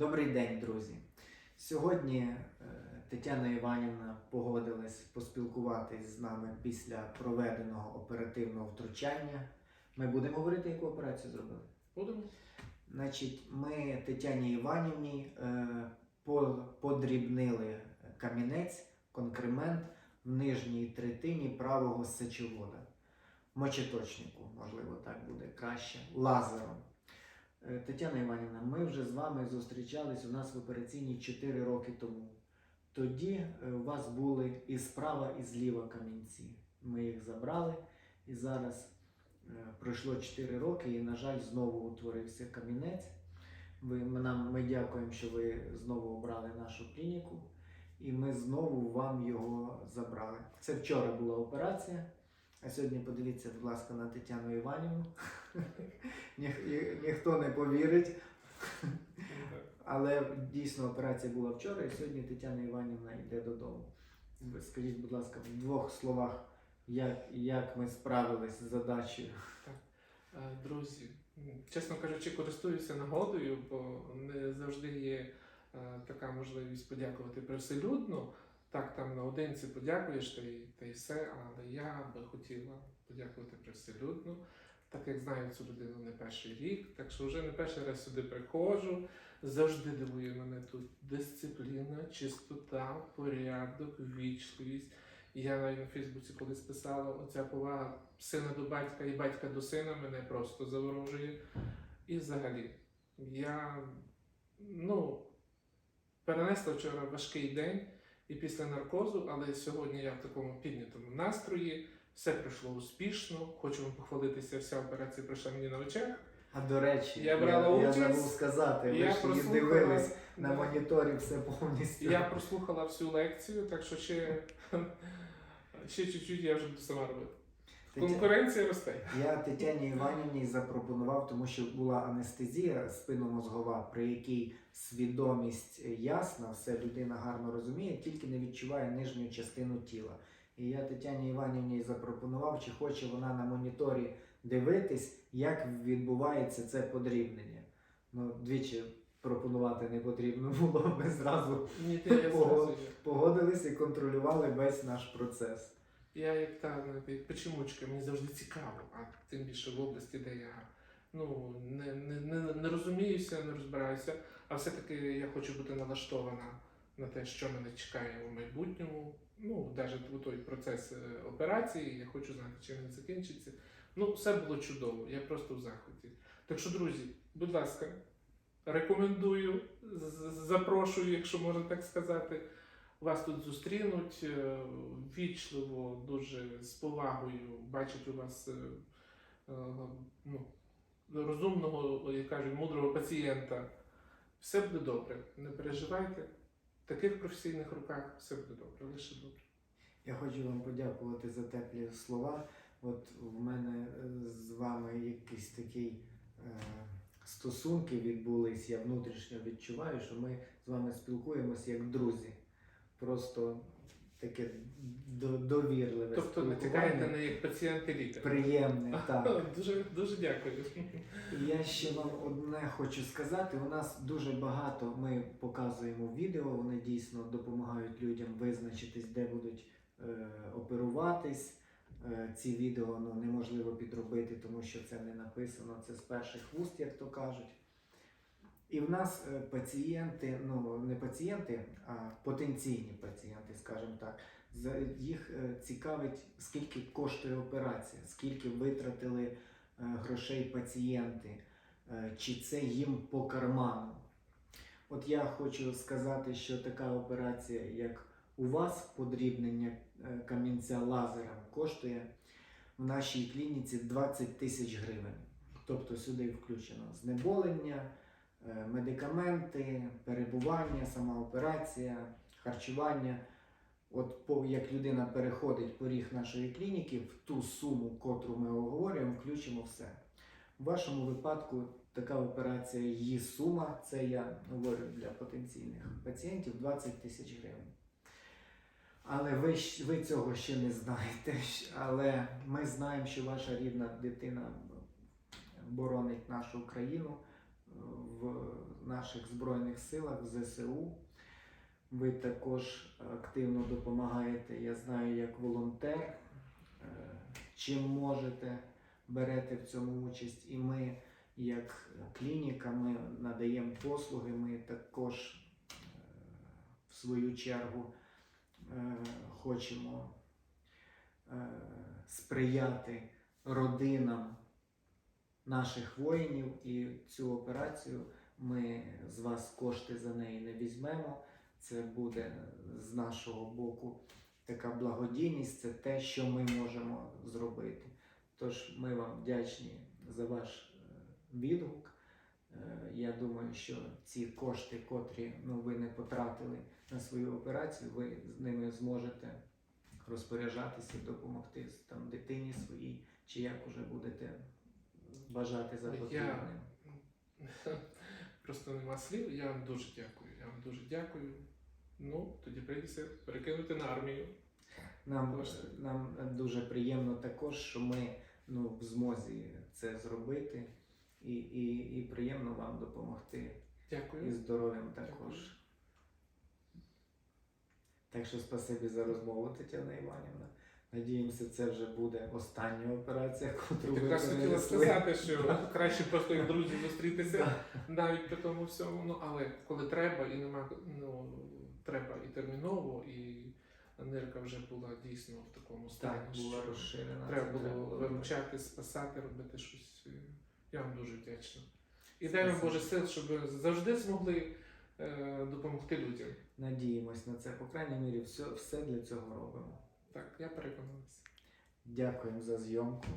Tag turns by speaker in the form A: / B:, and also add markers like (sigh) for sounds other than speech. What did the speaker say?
A: Добрий день, друзі. Сьогодні е, Тетяна Іванівна погодилась поспілкуватись з нами після проведеного оперативного втручання. Ми будемо говорити, яку операцію зробили.
B: Будемо.
A: Значить, ми Тетяні Іванівні е, подрібнили камінець, конкремент в нижній третині правого сечовода. Мочеточнику, можливо, так буде краще, лазером. Е, Тетяна Іванівна, ми вже з вами зустрічались у нас в операційній 4 роки тому. Тоді е, у вас були і справа, і зліва камінці. Ми їх забрали, і зараз е, пройшло 4 роки, і, на жаль, знову утворився камінець. Ви, нам, ми дякуємо, що ви знову обрали нашу клініку, і ми знову вам його забрали. Це вчора була операція. А сьогодні подивіться, будь ласка, на Тетяну Іванівну. (laughs) Ніх, ніхто не повірить. Але дійсно операція була вчора, і сьогодні Тетяна Іванівна йде додому. Скажіть, будь ласка, в двох словах, як, як ми справились з задачею.
B: Е, Друзі, чесно кажучи, користуюся нагодою, бо не завжди є е, така можливість подякувати привселюдно. Так, там наодинці подякуєш та й, та й все, але я би хотіла подякувати привселюдно, так як знаю цю людину не перший рік, так що вже не перший раз сюди приходжу. Завжди дивує мене тут дисципліна, чистота, порядок, ввічливість. І Я навіть на Фейсбуці колись писала, оця повага сина до батька і батька до сина мене просто заворожує. І взагалі, я ну, перенесла вчора важкий день і після наркозу, але сьогодні я в такому піднятому настрої. Все пройшло успішно. Хочу вам похвалитися, вся операція пройшла мені на очах.
A: А до речі,
B: Я брала
A: я,
B: участь.
A: забув сказати, ви
B: Я
A: ж її дивились на
B: Да.
A: моніторі все повністю.
B: Я прослухала всю лекцію, так що ще, (laughs) ще чуть-чуть я вже буду сама робити. Конкуренція росте.
A: Я Тетяні Іванівні запропонував, тому що була анестезія спинномозгова, при якій свідомість ясна, все людина гарно розуміє, тільки не відчуває нижню частину тіла. І я Тетяні Іванівні запропонував, чи хоче вона на моніторі дивитись, як відбувається це подрібнення. Ну, двічі пропонувати не потрібно було, ми зразу
B: Ні, зразу
A: погодились і контролювали весь наш процес.
B: Я як та печемучка, мені завжди цікаво, а тим більше в області, де я ну, не, не, не, не розуміюся, не розбираюся, а все-таки я хочу бути налаштована на те, що мене чекає у майбутньому. Ну, навіть у той процес е, операції, я хочу знати, чим він закінчиться. Ну, все було чудово, я просто в захваті. Так що, друзі, будь ласка, рекомендую, запрошую, якщо можна так сказати. Вас тут зустрінуть е, ввічливо, дуже з повагою, бачать у вас е, е, ну, розумного, як кажуть, мудрого пацієнта. Все буде добре. Не переживайте. В таких професійних руках все буде добре, лише добре.
A: Я хочу вам подякувати за теплі слова. От в мене з вами якісь такі е, стосунки відбулись. Я внутрішньо відчуваю, що ми з вами спілкуємося як друзі. Просто таке до- довірливе.
B: Тобто не
A: спілкування.
B: тікаєте не як пацієнт лікар.
A: Приємне, (laughs) так.
B: Дуже, дуже дякую.
A: І Я ще вам одне хочу сказати. У нас дуже багато ми показуємо відео. Вони дійсно допомагають людям визначитись, де будуть е, оперуватись. Е, ці відео ну, неможливо підробити, тому що це не написано. Це з перших вуст, як то кажуть. І в нас е, пацієнти, ну не пацієнти, а потенційні пацієнти, скажімо так. Їх е, цікавить, скільки коштує операція, скільки витратили е, грошей пацієнти, чи це їм по карману. От я хочу сказати, що така операція, як у вас подрібнення камінця лазером, коштує в нашій клініці 20 тисяч гривень. Тобто сюди включено знеболення, медикаменти, перебування, сама операція, харчування. От як людина переходить поріг нашої клініки, в ту суму, котру ми оговорюємо, включимо все. У вашому випадку така операція, її сума, це я говорю для потенційних пацієнтів 20 тисяч гривень. Але ви, ви цього ще не знаєте. Але ми знаємо, що ваша рідна дитина боронить нашу країну, е, в наших Збройних силах, в ЗСУ. Ви також активно допомагаєте, я знаю, як волонтер. Е, Чим можете, берете в цьому участь. І ми, як клініка, ми надаємо послуги, ми також е, в свою чергу е, хочемо сприяти родинам наших воїнів і цю операцію ми з вас кошти за неї не візьмемо. Це буде з нашого боку така благодійність, це те, що ми можемо зробити. Тож ми вам вдячні за ваш е, відгук. Е, Я думаю, що ці кошти, котрі ну, ви не потратили на свою операцію, ви з ними зможете розпоряджатися допомогти там, дитині своїй, чи як уже будете бажати за
B: Я- (laughs) Просто нема слів. Я вам дуже дякую. Я вам дуже дякую. Ну, тоді прийдеться перекинути на армію.
A: Нам,
B: Кошти.
A: нам дуже приємно також, що ми ну, в змозі це зробити, і, і, і приємно вам допомогти. І здоров'ям також. Так що спасибі за розмову, Тетяна Іванівна. Надіємося, це вже буде остання операція, котру ви
B: Якраз хотіла сказати, що краще просто як друзі (laughs) зустрітися навіть по тому всьому. Ну але коли треба і нема, ну треба і терміново, і нирка вже була дійсно в такому стані.
A: Так, була
B: що
A: розширена.
B: Треба було виручати, спасати, робити щось. Я вам дуже вдячна. І дай вам Боже сил, щоб ви завжди змогли е, допомогти людям.
A: Надіємось на це. По крайній мірі, все, все для цього робимо.
B: Так, я переконалася.
A: Дякуємо за зйомку.